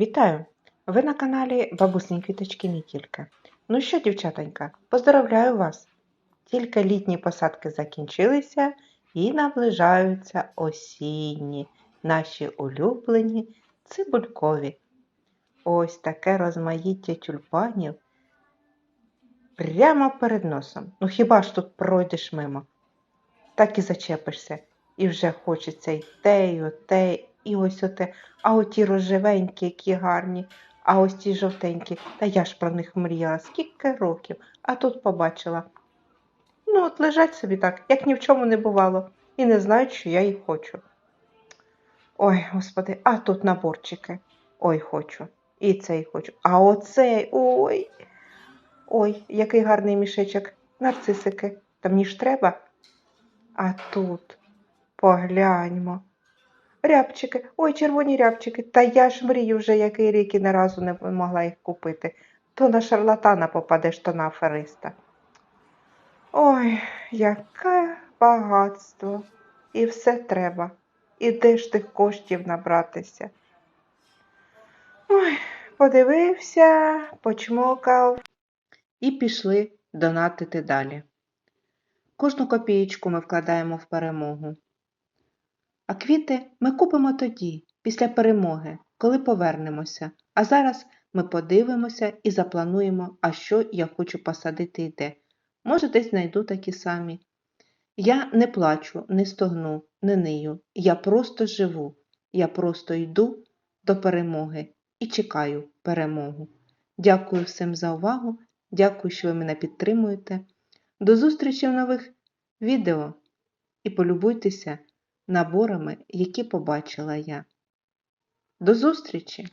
Вітаю! Ви на каналі Бабусні квіточки не тільки. Ну що, дівчатонька, поздравляю вас! Тільки літні посадки закінчилися і наближаються осінні, наші улюблені цибулькові. Ось таке розмаїття тюльпанів прямо перед носом. Ну хіба ж тут пройдеш мимо? Так і зачепишся. І вже хочеться й те, й оте, і ось оте. А оті рожевенькі, які гарні, а ось ті жовтенькі. Та я ж про них мріяла скільки років, а тут побачила. Ну, от лежать собі так, як ні в чому не бувало, і не знають, що я їх хочу. Ой, господи, а тут наборчики. Ой, хочу. І цей хочу. А оцей, ой. Ой, який гарний мішечок. Нарцисики. Та мені ж треба. А тут погляньмо. Рябчики, ой, червоні рябчики. Та я ж мрію вже який рік і не разу не могла їх купити. То на шарлатана попадеш, то на афериста. Ой, яке багатство. І все треба. І де ж тих коштів набратися? Ой, подивився, почмокав і пішли донатити далі. Кожну копієчку ми вкладаємо в перемогу. А квіти ми купимо тоді, після перемоги, коли повернемося. А зараз ми подивимося і заплануємо, а що я хочу посадити і де. Може, десь знайду такі самі. Я не плачу, не стогну, не нию. Я просто живу. Я просто йду до перемоги і чекаю перемогу. Дякую всім за увагу. Дякую, що ви мене підтримуєте. До зустрічі в нових відео і полюбуйтеся наборами, які побачила я. До зустрічі!